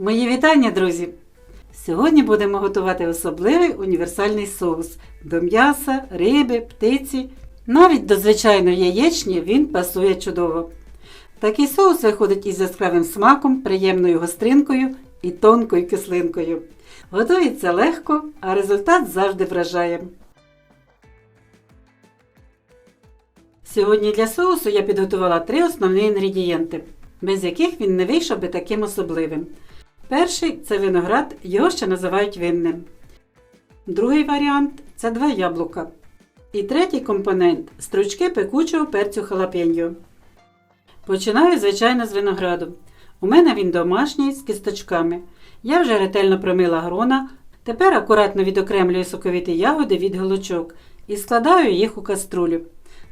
Мої вітання, друзі! Сьогодні будемо готувати особливий універсальний соус до м'яса, риби, птиці. Навіть до звичайної яєчні він пасує чудово. Такий соус виходить із яскравим смаком, приємною гостринкою і тонкою кислинкою. Готується легко, а результат завжди вражає. Сьогодні для соусу я підготувала три основні інгредієнти, без яких він не вийшов би таким особливим. Перший це виноград, його ще називають винним. Другий варіант це два яблука. І третій компонент стручки пекучого перцю халапеньо. Починаю, звичайно, з винограду. У мене він домашній з кісточками. Я вже ретельно промила грона. Тепер акуратно відокремлюю соковіті ягоди від голочок і складаю їх у каструлю,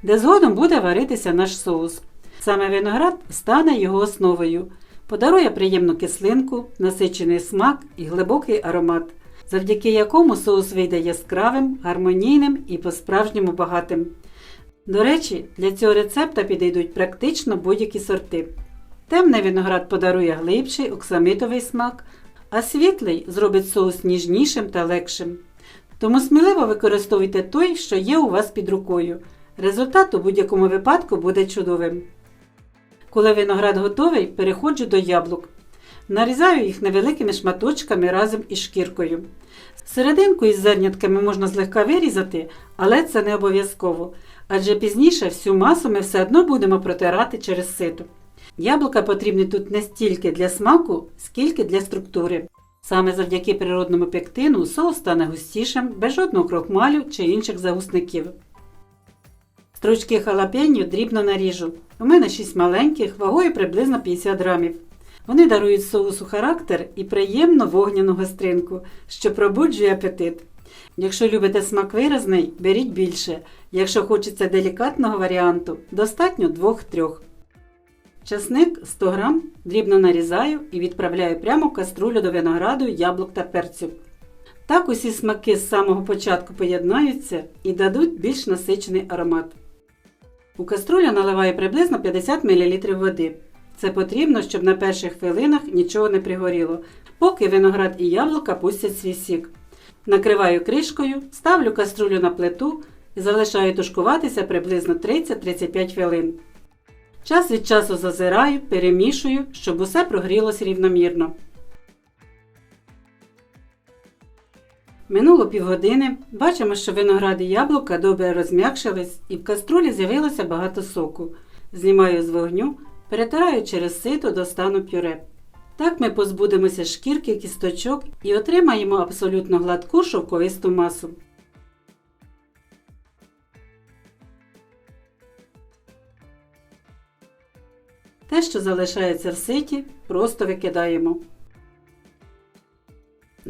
де згодом буде варитися наш соус. Саме виноград стане його основою, подарує приємну кислинку, насичений смак і глибокий аромат, завдяки якому соус вийде яскравим, гармонійним і по-справжньому багатим. До речі, для цього рецепта підійдуть практично будь-які сорти. Темний виноград подарує глибший оксамитовий смак, а світлий зробить соус ніжнішим та легшим. Тому сміливо використовуйте той, що є у вас під рукою. Результат у будь-якому випадку буде чудовим. Коли виноград готовий, переходжу до яблук. Нарізаю їх невеликими шматочками разом із шкіркою. Серединку із зернятками можна злегка вирізати, але це не обов'язково, адже пізніше всю масу ми все одно будемо протирати через сито. Яблука потрібні тут не стільки для смаку, скільки для структури. Саме завдяки природному пектину соус стане густішим, без жодного крохмалю чи інших загусників. Стручки халапеньо дрібно наріжу. У мене 6 маленьких, вагою приблизно 50 грамів. Вони дарують соусу характер і приємну вогняну гостринку, що пробуджує апетит. Якщо любите смак виразний, беріть більше. Якщо хочеться делікатного варіанту, достатньо 2-3. Часник 100 г дрібно нарізаю і відправляю прямо в каструлю до винограду, яблук та перцю. Так усі смаки з самого початку поєднаються і дадуть більш насичений аромат. У каструлю наливаю приблизно 50 мл води. Це потрібно, щоб на перших хвилинах нічого не пригоріло, поки виноград і яблука пустять свій сік. Накриваю кришкою, ставлю каструлю на плиту і залишаю тушкуватися приблизно 30-35 хвилин. Час від часу зазираю, перемішую, щоб усе прогрілося рівномірно. Минуло півгодини. Бачимо, що виноград і яблука добре розм'якшились і в каструлі з'явилося багато соку. Знімаю з вогню, перетираю через сито до стану пюре. Так ми позбудемося шкірки кісточок і отримаємо абсолютно гладку шовковисту масу. Те, що залишається в ситі, просто викидаємо.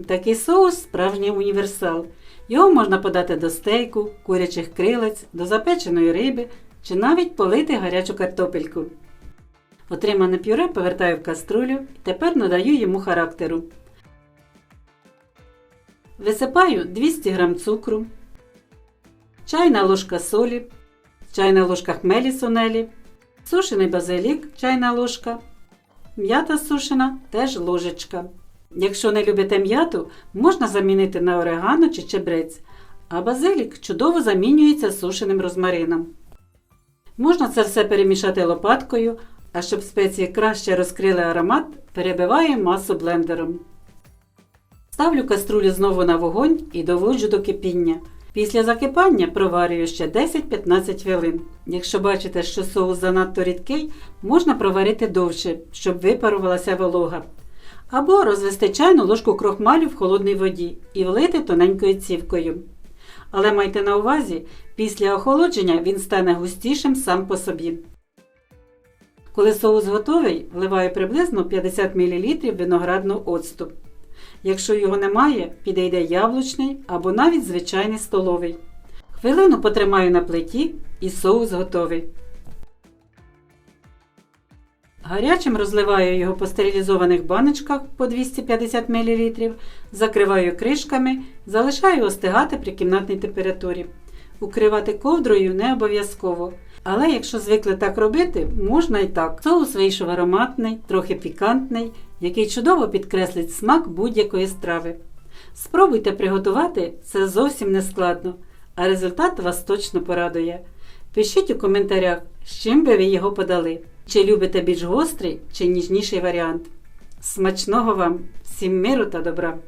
Такий соус справжній універсал. Його можна подати до стейку, курячих крилець, до запеченої риби чи навіть полити гарячу картопельку. Отримане пюре повертаю в каструлю і тепер надаю йому характеру. Висипаю 200 г цукру, чайна ложка солі, чайна ложка хмелі сунелі, сушений базилік чайна ложка, м'ята сушена теж ложечка. Якщо не любите м'яту, можна замінити на орегано чи чебрець, а базилік чудово замінюється сушеним розмарином. Можна це все перемішати лопаткою, а щоб спеції краще розкрили аромат, перебиваю масу блендером. Ставлю каструлю знову на вогонь і доводжу до кипіння. Після закипання проварюю ще 10-15 хвилин. Якщо бачите, що соус занадто рідкий, можна проварити довше, щоб випарувалася волога. Або розвести чайну ложку крохмалю в холодній воді і влити тоненькою цівкою. Але майте на увазі, після охолодження він стане густішим сам по собі. Коли соус готовий, вливаю приблизно 50 мл виноградного оцту. Якщо його немає, підійде яблучний або навіть звичайний столовий. Хвилину потримаю на плиті і соус готовий. Гарячим розливаю його по стерилізованих баночках по 250 мл, закриваю кришками, залишаю остигати при кімнатній температурі. Укривати ковдрою не обов'язково. Але якщо звикли так робити, можна і так. Соус вийшов ароматний, трохи пікантний який чудово підкреслить смак будь-якої страви. Спробуйте приготувати це зовсім не складно, а результат вас точно порадує. Пишіть у коментарях, з чим би ви його подали. Чи любите більш гострий чи ніжніший варіант. Смачного вам, всім миру та добра!